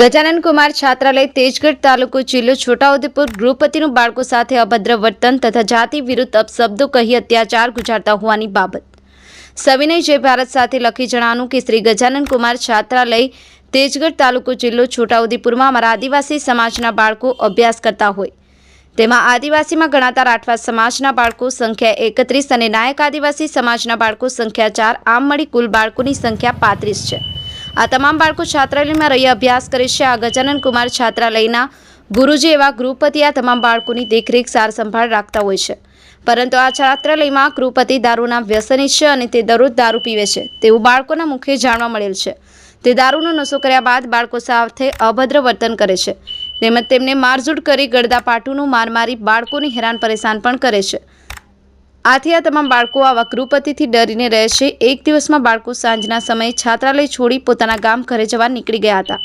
ગજાનન કુમાર છાત્રાલય તેજગઢ તાલુકો જિલ્લો છોટાઉદેપુર ગૃહપતિનું બાળકો સાથે અભદ્ર વર્તન તથા જાતિ વિરુદ્ધ અપશબ્દો કહી અત્યાચાર ગુજારતા હોવાની બાબત. સવિનય જય ભારત સાથે લખી જણાવવાનું કે શ્રી ગજાનન કુમાર છાત્રાલય તેજગઢ તાલુકો જિલ્લો છોટાઉદેપુરમાં અમારા આદિવાસી સમાજના બાળકો અભ્યાસ કરતા હોય. તેમાં આદિવાસીમાં ગણાતા રાઠવા સમાજના બાળકો સંખ્યા એકત્રીસ અને નાયક આદિવાસી સમાજના બાળકો સંખ્યા ચાર. આમ મળી કુલ બાળકોની સંખ્યા પાંત્રીસ છે. આ તમામ બાળકો છાત્રાલયમાં રહી અભ્યાસ કરે છે. આ ગજાનન કુમાર છાત્રાલયના ગુરુજી એવા ગૃહપતિ આ તમામ બાળકોની દેખરેખ, સાર સંભાળ રાખતા હોય છે. પરંતુ આ છાત્રાલયમાં ગૃહપતિ દારૂના વ્યસની છે અને તે દરરોજ દારૂ પીવે છે. તેવું બાળકોના મુખે જાણવા મળેલ છે. તે દારૂનો નશો કર્યા બાદ બાળકો સાથે અભદ્ર વર્તન કરે છે. તેમજ તેમને મારઝૂડ કરી ગળદા પાટુનું માર મારી બાળકોને હેરાન પરેશાન પણ કરે છે. આથી આ તમામ બાળકો આવા કૃપતિથી ડરીને રહે છે. એક દિવસમાં બાળકો સાંજના સમયે છાત્રાલય છોડી પોતાના ગામ ઘરે જવા નીકળી ગયા હતા.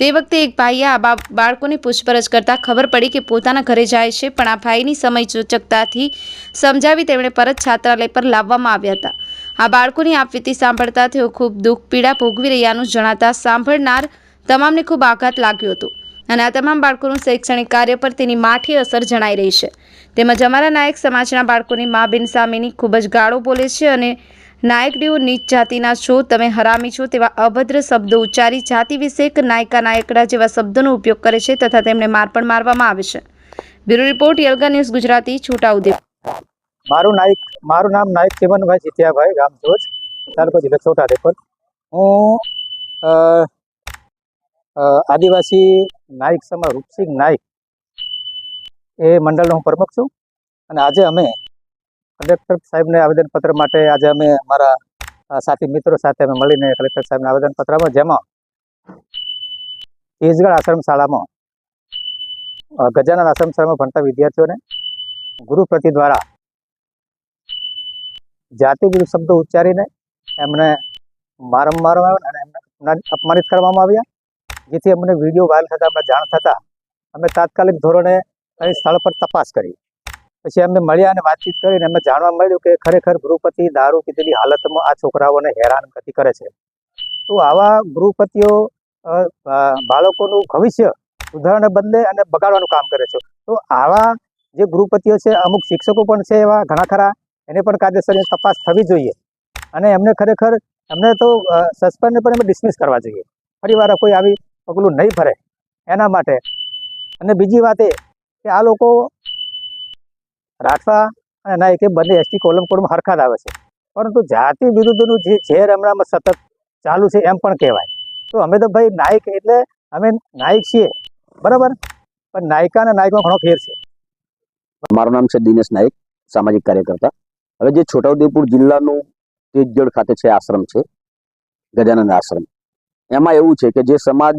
તે વખતે એક ભાઈએ આ બાળકોની પૂછપરછ કરતાં ખબર પડી કે પોતાના ઘરે જાય છે, પણ આ ભાઈની સમય સૂચકતાથી સમજાવી તેમણે પરત છાત્રાલય પર લાવવામાં આવ્યા હતા. આ બાળકોની આપવીતી સાંભળતા તેઓ ખૂબ દુઃખ, પીડા ભોગવી રહ્યાનું જણાતા સાંભળનાર તમામને ખૂબ આઘાત લાગ્યો હતો. અને આ તમામ બાળકોનું શૈક્ષણિક કાર્ય પર તેની માઠી અસર જણાઈ રહી છે. તેમજ અમારા નાયક સમાજના બાળકોની મા બિન સામેની ખૂબ જ ગાળો બોલે છે અને નાયકડીઓ નીચ જાતિના છો, તમે હરામી છો તેવા અભદ્ર શબ્દો ઉચ્ચારી જાતિ વિશેક નાયકા નાયકડા જેવા શબ્દોનો ઉપયોગ કરે છે તથા તેમને માર પણ મારવામાં આવે છે. બ્યુરો રિપોર્ટ, યલગા ન્યૂઝ ગુજરાતી, છોટાઉદેપુર. મારું નાયક, મારું નામ નાયક ચિમનભાઈ જીત્યાભાઈ ગામ જોજ તાલુકો જિલ્લો છોટાઉદેપુર. હું આદિવાસી નાયક સમા રૂપસિંહ નાયક એ મંડળનો હું પ્રમુખ છું. અને આજે અમે કલેક્ટર સાહેબને આવેદનપત્ર માટે આજે અમે અમારા સાથી મિત્રો સાથે અમે મળીને કલેક્ટર સાહેબને આવેદનપત્રમાં જેમાં તેજગઢ આશ્રમ શાળામાં ગજાનન આશ્રમ શાળામાં ભણતા વિદ્યાર્થીઓને ગુરુપ્રતિ દ્વારા જાતિ વિરુદ્ધ શબ્દો ઉચ્ચારીને એમને વારંવાર અને એમને અપમાનિત કરવામાં આવ્યા. જેથી અમને વીડિયો વાયરલ થતાં, અમને જાણ થતાં, અમે તાત્કાલિક ધોરણે અહીં સ્થળ પર તપાસ કરી. પછી અમે મળ્યા અને વાતચીત કરીને અમને જાણવા મળ્યું કે ખરેખર ગૃહપતિ દારૂ પીધેલી હાલતમાં આ છોકરાઓને હેરાન ગતિ કરે છે. તો આવા ગૃહપતિઓ બાળકોનું ભવિષ્ય સુધારવાને બદલે અને બગાડવાનું કામ કરે છે. તો આવા જે ગૃહપતિઓ છે, અમુક શિક્ષકો પણ છે એવા ઘણા ખરા, એને પણ કાયદેસરની તપાસ થવી જોઈએ. અને એમને ખરેખર એમને તો સસ્પેન્ડને પણ એમને ડિસમિસ કરવા જોઈએ. આ કોઈ આવી પગલું નહીં ભરે. એના માટે. અને બીજી વાત એ કે આ લોકો રાઠવા અને નાયક બંને એસટી કોલમ કોડમાં હરખાત આવે છે. પરંતુ જાતિ વિરુદ્ધનું જે ઝેર હમણાં સતત ચાલુ છે એમ પણ કહેવાય. તો અમે તો ભાઈ નાયક એટલે અમે નાયક છીએ. બરાબર? પણ નાયકા અને નાયકમાં ઘણો ફેર છે. મારું નામ છે દિનેશ નાયક, સામાજિક કાર્યકર્તા. હવે જે છોટાઉદેપુર જિલ્લાનું તેજગઢ ખાતે છે આશ્રમ છે. ગજાનંદ આશ્રમ. એમાં એવું છે કે જે સમાજ,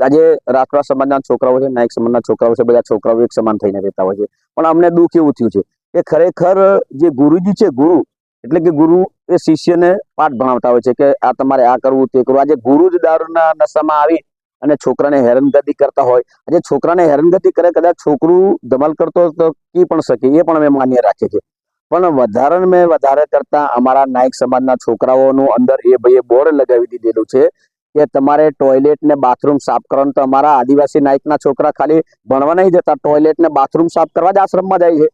આજે રાઠવા સમાજના છોકરાઓ છે, નાયક સમાજના છોકરાઓ છે, બધા છોકરાઓ એક સમાન થઈને રહેતા હોય છે. પણ અમને દુઃખ એવું થયું છે કે ખરેખર જે ગુરુજી છે, ગુરુ, એટલે કે ગુરુ એ શિષ્યને પાઠ ભણાવતા હોય છે કે આ તમારે આ કરવું, તે કરવું. આજે ગુરુ જ દારૂના નશામાં આવી અને છોકરાને હેરાનગતિ કરતા હોય. આજે છોકરાને હેરાનગતિ કરે, કદાચ છોકરું ધમાલ કરતો તો કી પણ શકે, એ પણ અમે માન્ય રાખીએ છીએ. પણ વધારે ને વધારે કરતા અમારા નાયક સમાજના છોકરાઓનું અંદર એ ભાઈએ બોર્ડ લગાવી દીધેલું છે કે તમારે ટોયલેટ ને બાથરૂમ સાફ કરવાનું. તો અમારા આદિવાસી નાયકના છોકરા ખાલી ભણવા નહીં જતા ટોયલેટ ને બાથરૂમ સાફ કરવા જ આશ્રમમાં જાય છે.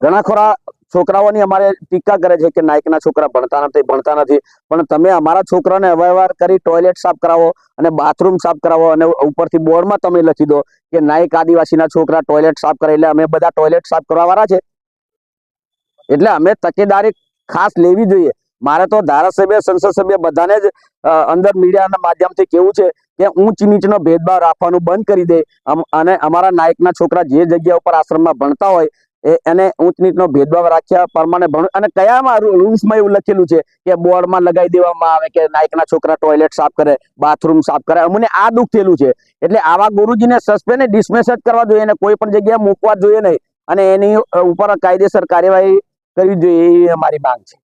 ઘણા ખરા છોકરાઓની અમારે ટીકા કરે છે કે નાયકના છોકરા ભણતા નથી ભણતા નથી. પણ તમે અમારા છોકરાને અવારનવાર કરી ટોયલેટ સાફ કરાવો અને બાથરૂમ સાફ કરાવો અને ઉપરથી બોર્ડમાં તમે લખી દો કે નાયક આદિવાસીના છોકરા ટોયલેટ સાફ કરે એટલે અમે બધા ટોયલેટ સાફ કરવા વાળા છે. એટલે અમે તકેદારી ખાસ લેવી જોઈએ. મારે તો ધારાસભ્ય, સંસદ સભ્ય બધાને જ અંદર મીડિયાના માધ્યમથી કેવું છે કે ઊંચ નીચનો ભેદભાવ રાખવાનું બંધ કરી દે. અને અમારા નાયકના છોકરા જે જગ્યા ઉપર આશ્રમમાં ભણતા હોય એને ઊંચ નીચનો ભેદભાવ રાખ્યા, પ્રમાણે ભણ, અને કયામાં રૂલ્સમાં એવું લખેલું છે કે બોર્ડમાં લગાવી દેવામાં આવે કે નાયકના છોકરા ટોયલેટ સાફ કરે, બાથરૂમ સાફ કરે. અમને આ દુઃખ થયેલું છે. એટલે આવા ગુરુજીને સસ્પેન્ડ ડિસમિસ જ કરવા જોઈએ અને કોઈ પણ જગ્યાએ મૂકવા જોઈએ નહીં. અને એની ઉપર કાયદેસર કાર્યવાહી કરવી જોઈએ એ અમારી માંગ છે